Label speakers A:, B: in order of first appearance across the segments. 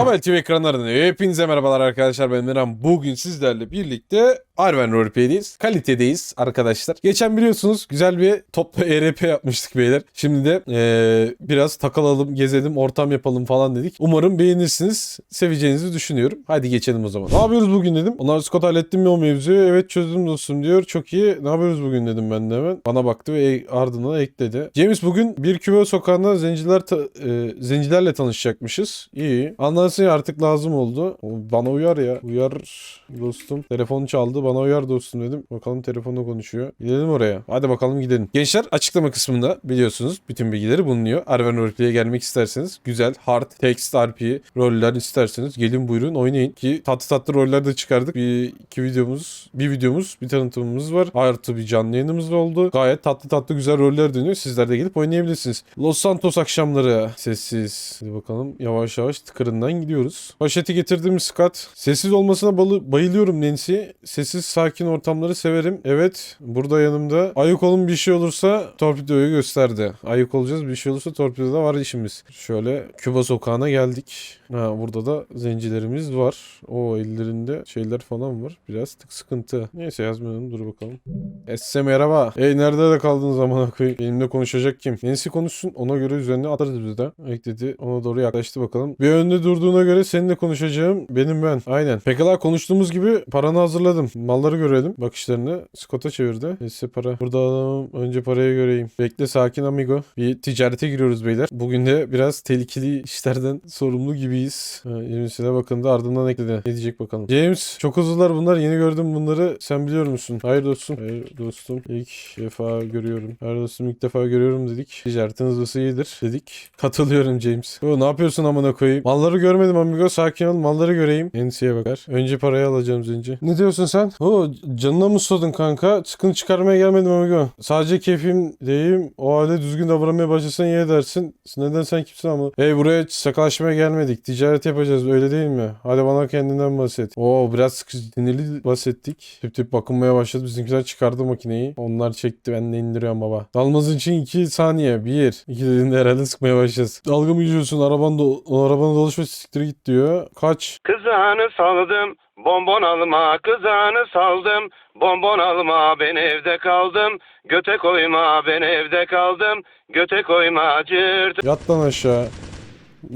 A: Haber TV ekranlarından hepinize merhabalar arkadaşlar ben Miran. Bugün sizlerle birlikte Arven Roleplay'deyiz. Kalitedeyiz arkadaşlar. Geçen biliyorsunuz güzel bir toplu ERP yapmıştık beyler. Şimdi de eee, biraz takılalım, gezelim, ortam yapalım falan dedik. Umarım beğenirsiniz. Seveceğinizi düşünüyorum. Hadi geçelim o zaman. Ne yapıyoruz bugün dedim. Onlar Scott hallettim mi o mevzuyu? Evet çözdüm dostum diyor. Çok iyi. Ne yapıyoruz bugün dedim ben de hemen. Bana baktı ve ardından ekledi. James bugün bir küve sokağında zenciler ta- e, zencilerle tanışacakmışız. İyi. Anlarsın ya artık lazım oldu. Bana uyar ya. Uyar dostum. Telefon çaldı. Bana uyar dostum dedim. Bakalım telefonla konuşuyor. Gidelim oraya. Hadi bakalım gidelim. Gençler açıklama kısmında biliyorsunuz bütün bilgileri bulunuyor. Arven Roleplay'e gelmek isterseniz güzel hard text RP roller isterseniz gelin buyurun oynayın ki tatlı tatlı roller de çıkardık. Bir iki videomuz, bir videomuz, bir tanıtımımız var. Artı bir canlı yayınımız oldu. Gayet tatlı tatlı güzel roller dönüyor. Sizler de gelip oynayabilirsiniz. Los Santos akşamları sessiz. Hadi bakalım yavaş yavaş tıkırından gidiyoruz. Poşeti getirdim Scott. Sessiz olmasına bayılıyorum Nancy. Sessiz sakin ortamları severim. Evet burada yanımda. Ayık olun bir şey olursa torpidoyu gösterdi. Ayık olacağız bir şey olursa torpidoda var işimiz. Şöyle Küba sokağına geldik. Ha, burada da zencilerimiz var. O ellerinde şeyler falan var. Biraz tık sıkıntı. Neyse yazmayalım dur bakalım. Esse merhaba. Ey nerede de kaldın zamana koyayım. Benimle konuşacak kim? Nancy konuşsun ona göre üzerine atarız biz de. Ekledi. Ona doğru yaklaştı bakalım. Bir önde durduğuna göre seninle konuşacağım. Benim ben. Aynen. Pekala konuştuğumuz gibi paranı hazırladım. Malları görelim. Bakışlarını Scott'a çevirdi. Neyse para. Burada alalım. Önce parayı göreyim. Bekle sakin amigo. Bir ticarete giriyoruz beyler. Bugün de biraz tehlikeli işlerden sorumlu gibiyiz. Ha, 20'sine bakın da ardından ekledi. Ne diyecek bakalım. James çok hızlılar bunlar. Yeni gördüm bunları. Sen biliyor musun? Hayır dostum. Hayır dostum. İlk defa görüyorum. Hayır dostum ilk defa görüyorum dedik. Ticaretin hızlısı iyidir dedik. Katılıyorum James. O ne yapıyorsun amına koyayım? Malları görmedim amigo. Sakin ol. Malları göreyim. Ensiye bakar. Önce parayı alacağım zenci. Ne diyorsun sen? O canına mı susadın kanka? Sıkıntı çıkarmaya gelmedim amigo. Sadece keyfim deyim. O halde düzgün davranmaya başlasan iyi edersin. Neden sen kimsin ama? Hey buraya sakalaşmaya gelmedik. Ticaret yapacağız öyle değil mi? Hadi bana kendinden bahset. Oo biraz sıkı- sinirli bahsettik. Tip tip bakınmaya başladı. Bizimkiler çıkardı makineyi. Onlar çekti. Ben de indiriyorum baba. Dalmazın için 2 saniye. 1. 2 dediğinde herhalde sıkmaya başlayacağız. Dalga mı geçiyorsun? Araban do arabana dolaşma siktir git diyor. Kaç?
B: Kızağını saldım, bonbon alma, kızağını saldım, bonbon alma, ben evde kaldım, göte koyma, ben evde kaldım, göte koyma, cırt.
A: Yat lan aşağı.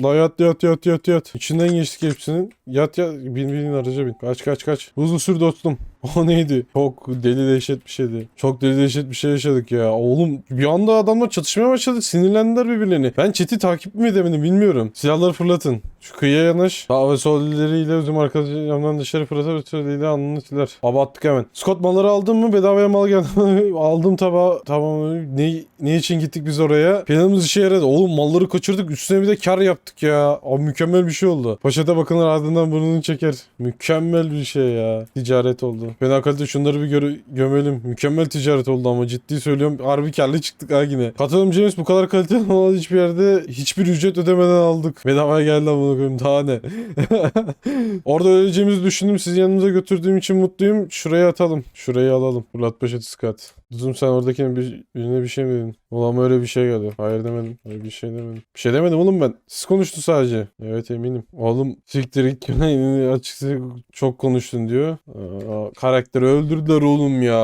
A: La yat yat yat yat yat. İçinden geçtik hepsinin. Yat yat. Bin bin araca bin. Kaç kaç kaç. Hızlı sür dostum. O neydi? Çok deli dehşet bir şeydi. Çok deli dehşet bir şey yaşadık ya. Oğlum bir anda adamlar çatışmaya başladık. Sinirlendiler birbirlerini. Ben chat'i takip mi edemedim bilmiyorum. Silahları fırlatın. Şu kıyıya yanaş. Sağ ve sol elleriyle üzüm arkasından dışarı fırlatır eliyle alnını siler. Baba hemen. Scott malları aldın mı? Bedavaya mal geldi. Aldım tabi. Tamam. Ne, ne için gittik biz oraya? Planımız işe yaradı. Oğlum malları kaçırdık. Üstüne bir de kar yaptık ya. Abi mükemmel bir şey oldu. Paşata bakınır ardından burnunu çeker. Mükemmel bir şey ya. Ticaret oldu. Fena kalite şunları bir göre gömelim. Mükemmel ticaret oldu ama ciddi söylüyorum. Harbi karlı çıktık ha yine. Katılım James bu kadar kalite mal hiçbir yerde hiçbir ücret ödemeden aldık. Bedavaya geldi ama koyayım daha ne. Orada öleceğimizi düşündüm. Sizi yanımıza götürdüğüm için mutluyum. Şuraya atalım. Şurayı alalım. Fırlat poşeti Scott. Duzum sen oradakine bir, birine bir şey mi dedin? Ulan öyle bir şey geldi. Hayır demedim. Öyle bir şey demedim. Bir şey demedim oğlum ben. Siz konuştun sadece. Evet eminim. Oğlum siktir git. Açıkçası çok konuştun diyor. Aa, karakteri öldürdüler oğlum ya.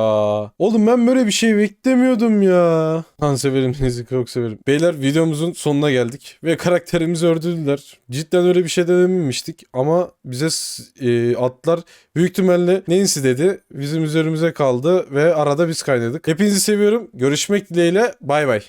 A: Oğlum ben böyle bir şey beklemiyordum ya. Han severim sizi çok severim. Beyler videomuzun sonuna geldik. Ve karakterimizi öldürdüler. Cidden öyle bir şey denememiştik. Ama bize e, atlar büyük ihtimalle Nancy dedi. Bizim üzerimize kaldı ve arada biz kaynadık. Hepinizi seviyorum. Görüşmek dileğiyle. Bay bay.